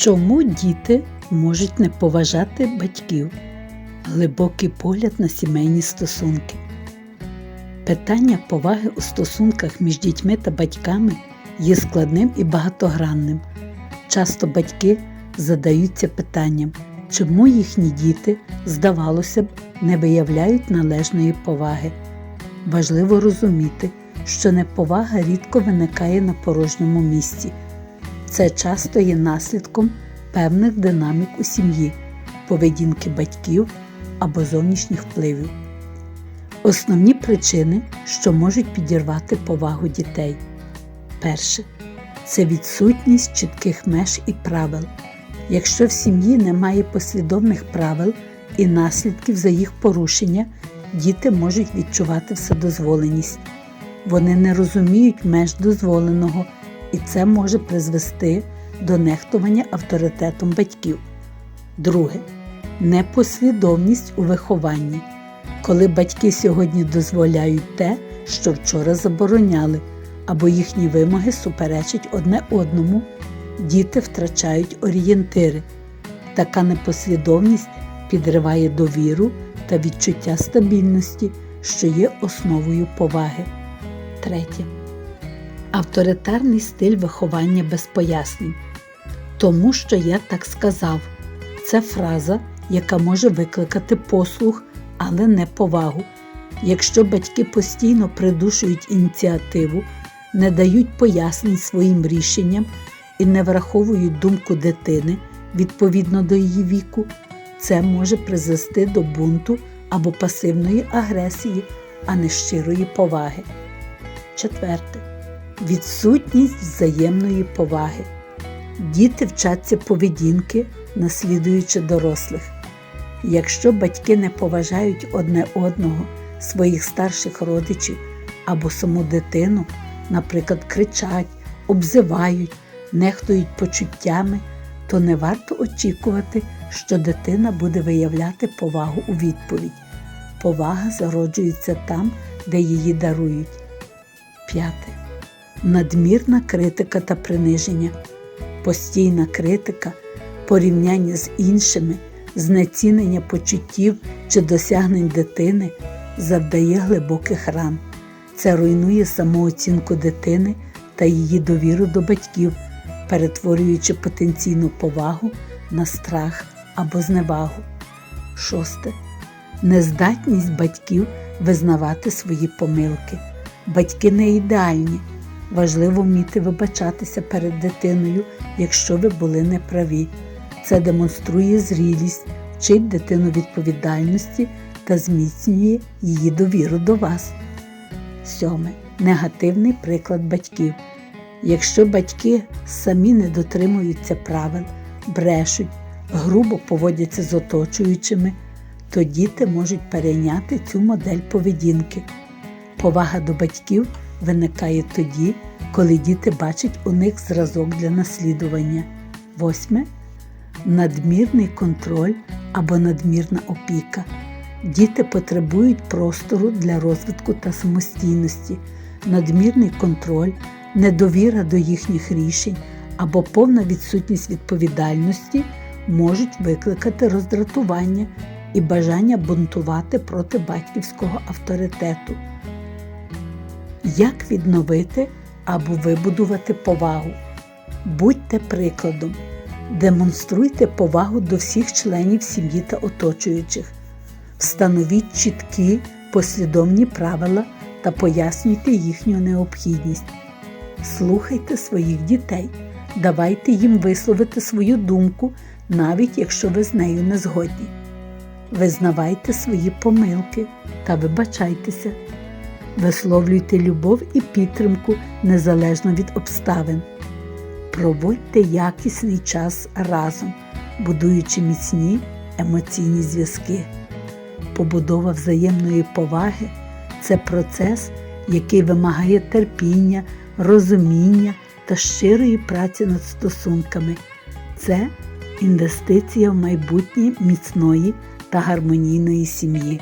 Чому діти можуть не поважати батьків? Глибокий погляд на сімейні стосунки. Питання поваги у стосунках між дітьми та батьками є складним і багатогранним. Часто батьки задаються питанням, чому їхні діти, здавалося б, не виявляють належної поваги. Важливо розуміти, що неповага рідко виникає на порожньому місці. Це часто є наслідком певних динамік у сім'ї, поведінки батьків або зовнішніх впливів. Основні причини, що можуть підірвати повагу дітей. Перше це відсутність чітких меж і правил. Якщо в сім'ї немає послідовних правил і наслідків за їх порушення, діти можуть відчувати вседозволеність. Вони не розуміють меж дозволеного, і це може призвести до нехтування авторитетом батьків. Друге непослідовність у вихованні. Коли батьки сьогодні дозволяють те, що вчора забороняли, або їхні вимоги суперечать одне одному, діти втрачають орієнтири. Така непослідовність підриває довіру та відчуття стабільності, що є основою поваги. Третє. Авторитарний стиль виховання без пояснень. Тому що я так сказав. Це фраза, яка може викликати послух, але не повагу. Якщо батьки постійно придушують ініціативу, не дають пояснень своїм рішенням і не враховують думку дитини відповідно до її віку, це може призвести до бунту або пасивної агресії, а не щирої поваги. Четверте. Відсутність взаємної поваги. Діти вчаться поведінки, наслідуючи дорослих. Якщо батьки не поважають одне одного, своїх старших родичів або саму дитину, наприклад, кричать, обзивають, нехтують почуттями, то не варто очікувати, що дитина буде виявляти повагу у відповідь. Повага зароджується там, де її дарують. П'яте. Надмірна критика та приниження. Постійна критика, порівняння з іншими, знецінення почуттів чи досягнень дитини завдає глибоких ран. Це руйнує самооцінку дитини та її довіру до батьків, перетворюючи потенційну повагу на страх або зневагу. Шосте. Нездатність батьків визнавати свої помилки. Батьки не ідеальні. Важливо вміти вибачатися перед дитиною, якщо ви були неправі. Це демонструє зрілість, вчить дитину відповідальності та зміцнює її довіру до вас. Сьоме. Негативний приклад батьків. Якщо батьки самі не дотримуються правил, брешуть, грубо поводяться з оточуючими, то діти можуть перейняти цю модель поведінки. Повага до батьків виникає тоді, коли діти бачать у них зразок для наслідування. Восьме надмірний контроль або надмірна опіка. Діти потребують простору для розвитку та самостійності, надмірний контроль, недовіра до їхніх рішень або повна відсутність відповідальності можуть викликати роздратування і бажання бунтувати проти батьківського авторитету. Як відновити або вибудувати повагу? Будьте прикладом, демонструйте повагу до всіх членів сім'ї та оточуючих, встановіть чіткі послідовні правила та пояснюйте їхню необхідність. Слухайте своїх дітей, давайте їм висловити свою думку, навіть якщо ви з нею не згодні. Визнавайте свої помилки та вибачайтеся. Висловлюйте любов і підтримку незалежно від обставин. Проводьте якісний час разом, будуючи міцні емоційні зв'язки. Побудова взаємної поваги це процес, який вимагає терпіння, розуміння та щирої праці над стосунками. Це інвестиція в майбутнє міцної та гармонійної сім'ї.